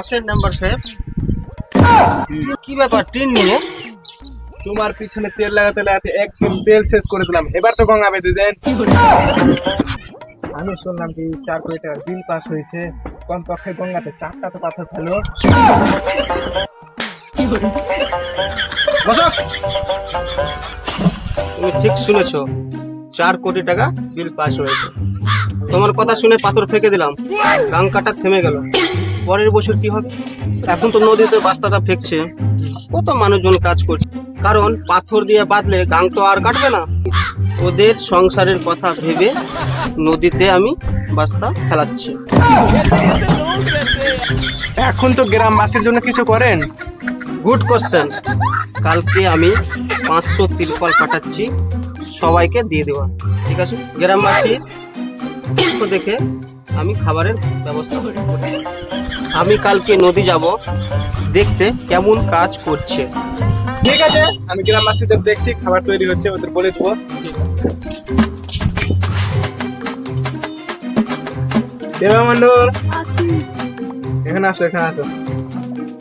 আসেন নাম্বার সাহেব। কি ব্যাপার টিন নিয়ে? তোমার পিছনে তেল লাগাতে লাগাতে একদম তেল শেষ করে দিলাম। এবার তো গঙ্গা বেঁধে দেন। আমি শুনলাম কি চার কোটি টাকার বিল পাস হয়েছে। কম পক্ষে গঙ্গাতে চারটা তো পাথর ফেলো। বসো। তুমি ঠিক শুনেছো চার কোটি টাকা বিল পাস হয়েছে। তোমার কথা শুনে পাথর ফেঁকে দিলাম। গাং কাটা থেমে গেল। পরের বছর কি হবে? এখন তো নদীতে বাস্তাটা ফেঁকছে। কত মানুষজন কাজ করছে। কারণ পাথর দিয়ে বাঁধলে গাং তো আর কাটবে না। ওদের সংসারের কথা ভেবে নদীতে আমি বাস্তা ফেলাচ্ছি। এখন তো গ্রামবাসীর জন্য কিছু করেন? গুড কোশ্চেন কালকে আমি পাঁচশো তিরপল পাঠাচ্ছি সবাইকে দিয়ে দেওয়া ঠিক আছে? গ্রামবাসী দেখে আমি খাবারের ব্যবস্থা করছি আমি কালকে নদী যাব। দেখতে কেমন কাজ করছে। ঠিক আছে আমি গ্রামবাসীদের দেখছি খাবার তৈরি হচ্ছে ওদের বলে দেবো। দেবা মন্ডল এখানে আসো এখানে আসো।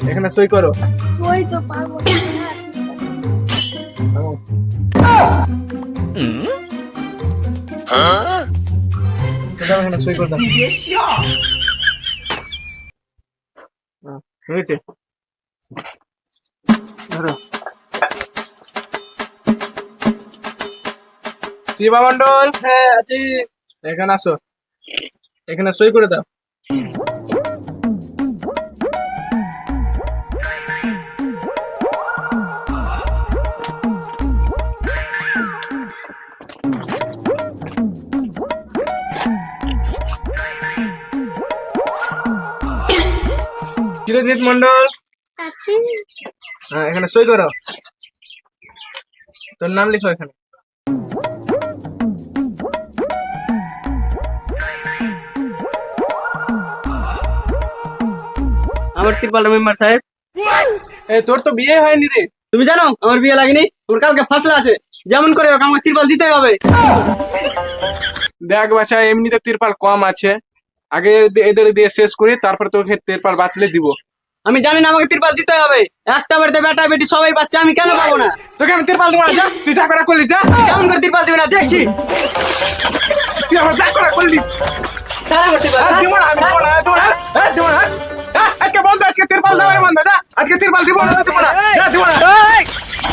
এখানে সই করো। সই তো পারব না দাও, এখানে সই করে দাও। হ্যাঁ, হয়েছে। ধরো। শিবা মন্ডল হ্যাঁ আছি। এখানে আসো। এখানে সই করে দাও। চিরজিৎ মন্ডল আছি। হ্যাঁ এখানে সই করো। তোর নাম লিখো এখানে। আমার তিরপাল মেম্বার সাহেব। এ তোর তো বিয়ে হয়নি রে। তুমি জানো আমার বিয়ে লাগেনি ওর কালকে ফাসলা আছে। যেমন করে হোক আমার তিরপাল দিতে হবে। দেখ বাছা এমনিতে তিরপাল কম আছে। আগে এদের- দিয়ে শেষ করি তারপর তোকে তিরপাল বাঁচলে দিব। আমি জানি না আমাকে তিরপাল দিতে হবে। একটা বাড়িতে বেটা বেটি সবাই বাচ্চা আমি কেন পাবো না? তোকে আমি তিরপাল দেবো না যা। তুই যা করা করলি যা। কেমন করে তিরপাল দিবে না দেখছি। তুই আমার যা করা করলি। হ্যাঁ, হ্যাঁ, আজকে বন্ধ আজকে তিরপাল দেওয়াই বন্ধ যা। আজকে তিরপাল দিব না দিব না। যা দিব না।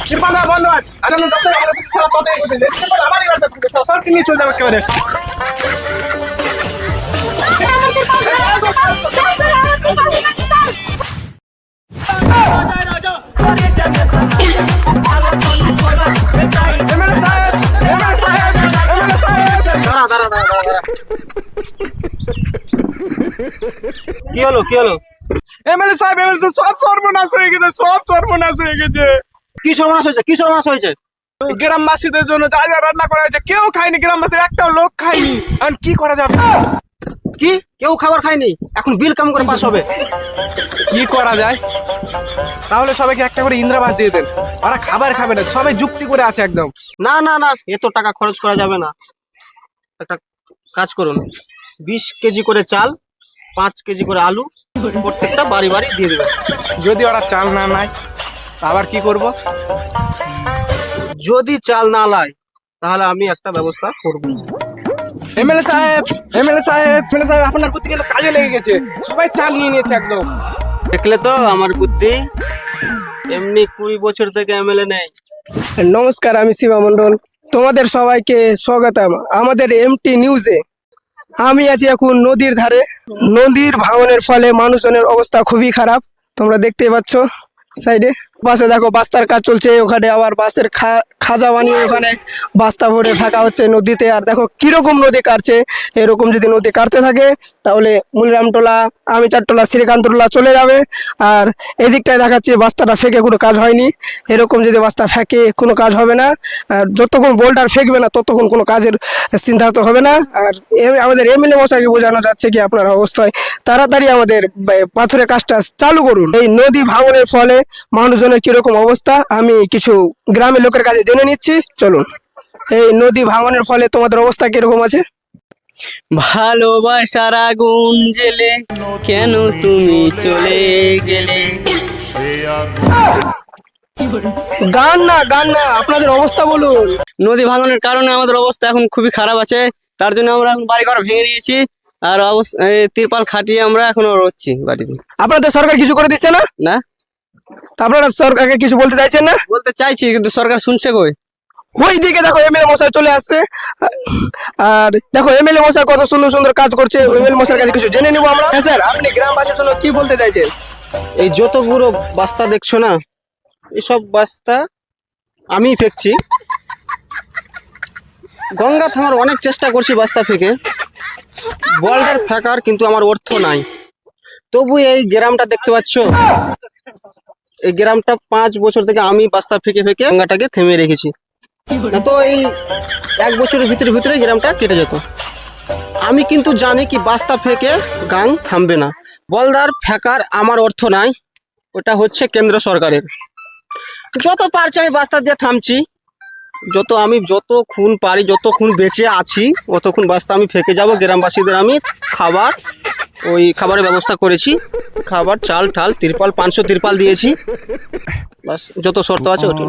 তিরপাল দেওয়া বন্ধ আজ। আজ আমি ততই করতে তিরপাল আমারই সব নিয়ে চলে যাবে একেবারে? দাঁড়া দাঁড়া দাঁড়া দাঁড়া। দাঁড়া কি হলো কি হলো? এমএলএ সাহেব এমএলএ সব সর্বনাশ হয়ে গেছে সব সর্বনাশ হয়ে গেছে। কি সর্বনাশ হয়েছে? কি সর্বনাশ হয়েছে? গ্রামবাসীদের জন্য যা যা রান্না করা হয়েছে কেউ খায়নি গ্রামবাসীর একটাও লোক খায়নি। আর কি করা যাবে? কি? কেউ খাবার খায়নি? এখন বিল কেমন করে পাস হবে? কি করা যায়? তাহলে সবাইকে একটা করে ইন্দ্রাবাস দিয়ে দেন। ওরা খাবার খাবে না সবাই যুক্তি করে আছে একদম। না না না এত টাকা খরচ করা যাবে না। একটা কাজ করুন। বিশ কেজি করে চাল পাঁচ কেজি করে আলু প্রত্যেকটা বাড়ি বাড়ি দিয়ে দেবেন। যদি ওরা চাল না নেয় আবার কি করব? যদি চাল না লায় তাহলে আমি একটা ব্যবস্থা করব। এমএলএ সাহেব এমএলএ সাহেব এমএলএ সাহেব আপনার প্রতি কিন্তু কাজে লেগে গেছে। সবাই চাল নিয়ে নিয়েছে একদম। দেখলে তো আমার বুদ্ধি। এমনি কুড়ি বছর থেকে এমএলএ নেই। নমস্কার আমি শিবা মণ্ডল। তোমাদের সবাইকে স্বাগতম আমাদের এমটি নিউজে আমি আছি এখন নদীর ধারে। নদীর ভাঙনের ফলে মানুষজনের অবস্থা খুবই খারাপ। তোমরা দেখতে পাচ্ছ সাইডে বাসে দেখো বাস্তার কাজ চলছে ওখানে আবার বাসের খাজা বানিয়ে ওখানে বাস্তা ভরে ফাঁকা হচ্ছে নদীতে। আর দেখো কীরকম নদী কাটছে এরকম যদি নদী কাটতে থাকে তাহলে মুলিরামটোলা আমি চারটোলা শ্রীকান্তটোলা চলে যাবে। আর এদিকটায় দেখাচ্ছে বাস্তাটা ফেঁকে কোনো কাজ হয়নি। এরকম যদি বাস্তা ফেঁকে কোনো কাজ হবে না। আর যতক্ষণ বোল্ডার ফেঁকবে না ততক্ষণ কোনো কাজের চিন্তা তো হবে না। আর আমাদের এমএলএ মশাইকে বোঝানো যাচ্ছে কি আপনার অবস্থায়। তাড়াতাড়ি আমাদের পাথরের কাজটা চালু করুন। এই নদী ভাঙনের ফলে মানুষজনের কীরকম অবস্থা আমি কিছু গ্রামের লোকের কাছে জেনে নিচ্ছি। চলুন। এই নদী ভাঙনের ফলে তোমাদের অবস্থা কীরকম আছে? ভালোবাসার আগুন জেলে কেন তুমি চলে গেলে? গান না গান না আপনাদের অবস্থা বলুন। নদী ভাঙনের কারণে আমাদের অবস্থা এখন খুবই খারাপ আছে তার জন্য আমরা এখন বাড়ি ঘর ভেঙে দিয়েছি আর অবস্থা তিরপাল খাটিয়ে আমরা এখনও রচ্ছি বাড়িতে। আপনাদের সরকার কিছু করে দিচ্ছে না? না। আপনারা সরকারকে কিছু বলতে চাইছেন না? বলতে চাইছি কিন্তু সরকার শুনছে কই? ওই দিকে দেখো এমএলএ মশাই চলে আসছে। আর দেখো এমএলএ মশাই কত সুন্দর সুন্দর কাজ করছে এমএলএ মশাইয়ের কাছে কিছু জেনে নিবো আমরা। হ্যাঁ স্যার আপনি গ্রামবাসীর জন্য কি বলতে চাইছেন? এই যতগুলো বাস্তা দেখছ না এসব বাস্তা আমি ফেকছি। গঙ্গা থামার অনেক চেষ্টা করছি বাস্তা ফেকে। বল্ডার ফেকার কিন্তু আমার অর্থ নাই। তবু এই গ্রামটা দেখতে পাচ্ছ? এই গ্রামটা পাঁচ বছর থেকে আমি বাস্তা ফেকে ফেকে গঙ্গাটাকে থেমে রেখেছি। তো এই এক বছরের ভিতরে ভিতরে গ্রামটা কেটে যেত। আমি কিন্তু জানি কি বাস্তা ফেকে গাং থামবে না। বলদার ফেকার আমার অর্থ নাই, ওটা হচ্ছে কেন্দ্র সরকারের। যত পারছি আমি বাস্তা দিয়ে থামছি। যত আমি যত খুন পারি, যত খুন বেঁচে আছি, অতক্ষণ বাস্তা আমি ফেকে যাব। গ্রামবাসীদের আমি খাবার, ওই খাবারের ব্যবস্থা করেছি। খাবার, চাল, ঠাল, তিরপাল, পাঁচশো তিরপাল দিয়েছি। বাস, যত শর্ত আছে ওটা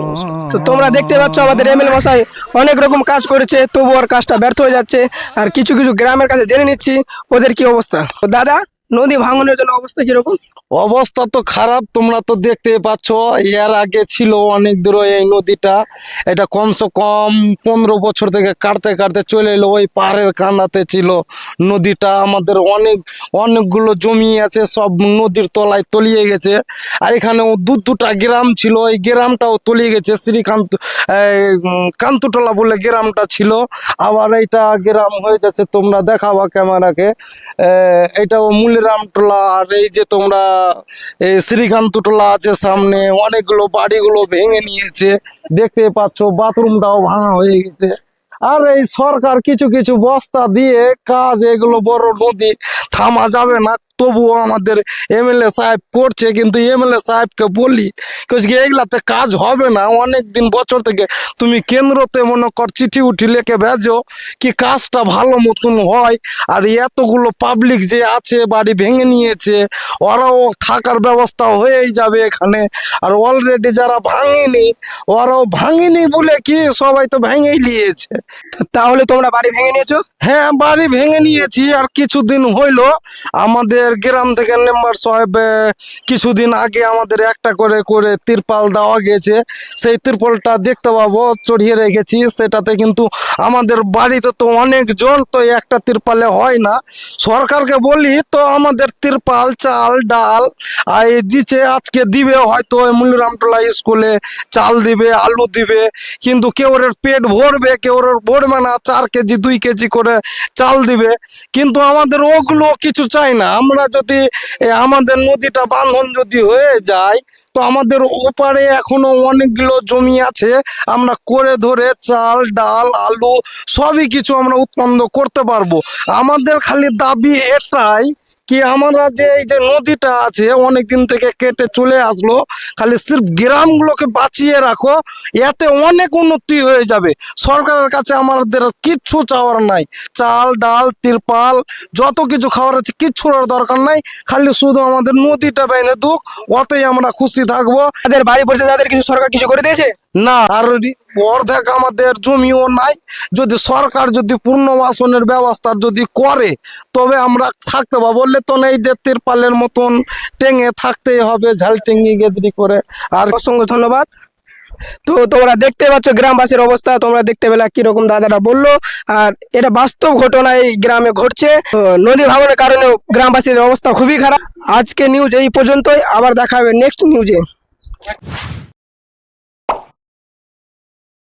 তো তোমরা দেখতে পাচ্ছ আমাদের এমএলএ মশাই অনেক রকম কাজ করেছে তবু আর কাজটা ব্যর্থ হয়ে যাচ্ছে। আর কিছু কিছু গ্রামের কাছে জেনে নিচ্ছি, ওদের কি অবস্থা। দাদা নদী ভাঙনের জন্য অবস্থা কীরকম? অবস্থা তো খারাপ, তোমরা তো দেখতে পাচ্ছ, এর আগে ছিল অনেক দূর এই নদীটা, এটা কমসে কম পনেরো বছর থেকে কাটতে কাটতে চলে এলো, ওই পাহাড়ের কান্দাতে ছিল নদীটা, আমাদের অনেক, অনেকগুলো জমি আছে, সব নদীর তলায় তলিয়ে গেছে, আর এখানেও দু দুটা গ্রাম ছিল, ওই গ্রামটাও তলিয়ে গেছে, শ্রীকান্ত কান্তুটলা বলে গ্রামটা ছিল, আবার এইটা গ্রাম হয়ে গেছে, তোমরা দেখাবা ক্যামেরাকে এটাও মুলিরামটোলা আর এই যে তোমরা এই শ্রীকান্ত শ্রীকান্তটোলা আছে সামনে, অনেকগুলো বাড়িগুলো ভেঙে নিয়েছে। দেখতে পাচ্ছ, বাথরুমটাও ভাঙা হয়ে গেছে। আর এই সরকার কিছু কিছু বস্তা দিয়ে কাজ এগুলো বড় নদী, থামা যাবে না। তবুও আমাদের এমএলএ সাহেব করছে কিন্তু এমএলএ সাহেবকে বলি কি এগুলাতে কাজ হবে না। অনেক দিন বছর থেকে তুমি কেন্দ্রতে মনে কর চিঠি উঠি লেখে ভেজো কি কাজটা ভালো মতন হয়। আর এতগুলো পাবলিক যে আছে বাড়ি ভেঙে নিয়েছে ওরাও থাকার ব্যবস্থা হয়েই যাবে এখানে। আর অলরেডি যারা ভাঙেনি ওরাও ভাঙেনি বলে কি সবাই তো ভেঙেই নিয়েছে। তাহলে তোমরা বাড়ি ভেঙে নিয়েছো? হ্যাঁ বাড়ি ভেঙে নিয়েছি। আর কিছুদিন হইল আমাদের গ্রাম থেকে মেম্বার সাহেব কিছুদিন আগে আমাদের একটা করে করে তিরপাল দেওয়া গেছে সেই তিরপালটা দেখতে পাবো, চড়িয়ে রেখেছি। সেটাতে কিন্তু আমাদের বাড়িতে তো অনেকজন, তো একটা তিরপালে হয় না। সরকারকে বলি, তো আমাদের তিরপাল, চাল, ডাল, আর দিচ্ছে আজকে দিবে হয়তো ওই মুলিরামটোলা স্কুলে, চাল দিবে, আলু দিবে। কিন্তু কেউ পেট ভরবে কেউ ভরবে না, চার কেজি, দুই কেজি করে চাল দিবে। কিন্তু আমাদের ওগুলো কিছু চাই না। আমরা যদি এ, আমাদের নদীটা বান্ধন যদি হয়ে যায় তো আমাদের ওপারে এখনও অনেকগুলো জমি আছে। আমরা করে ধরে চাল ডাল আলু সবই কিছু আমরা উৎপন্ন করতে পারব। আমাদের খালি দাবি এটাই কি আমরা যে এই যে নদীটা আছে অনেক দিন থেকে কেটে চলে আসলো, খালি সির্ফ গ্রামগুলোকে বাঁচিয়ে রাখো, এতে অনেক উন্নতি হয়ে যাবে। সরকারের কাছে আমাদের কিচ্ছু চাওয়ার নাই। চাল, ডাল, তিরপাল, যত কিছু খাওয়ার আছে, কিচ্ছুর দরকার নাই। খালি শুধু আমাদের নদীটা বেঁধে দুক ওতেই আমরা খুশি থাকব। তাদের বাড়ি বসে তাদের কিছু সরকার কিছু করে দিয়েছে? না। আর অর্ধেক আমাদের জমিও নাই। যদি সরকার যদি পূর্ণবাসনের ব্যবস্থা যদি করে তবে আমরা থাকতে পারব। বললে তো এই যে তিরপালের মতন টেঙে থাকতেই হবে ঝাল টেঙ্গি গেদরি করে। আর অসংখ্য ধন্যবাদ। তো তোমরা দেখতে পাচ্ছ গ্রামবাসীর অবস্থা তোমরা দেখতে পেলা কীরকম দাদারা বলল। আর এটা বাস্তব ঘটনা এই গ্রামে ঘটছে। নদী ভাঙনের কারণে গ্রামবাসীর অবস্থা খুবই খারাপ। আজকে নিউজ এই পর্যন্তই আবার দেখা হবে নেক্সট নিউজে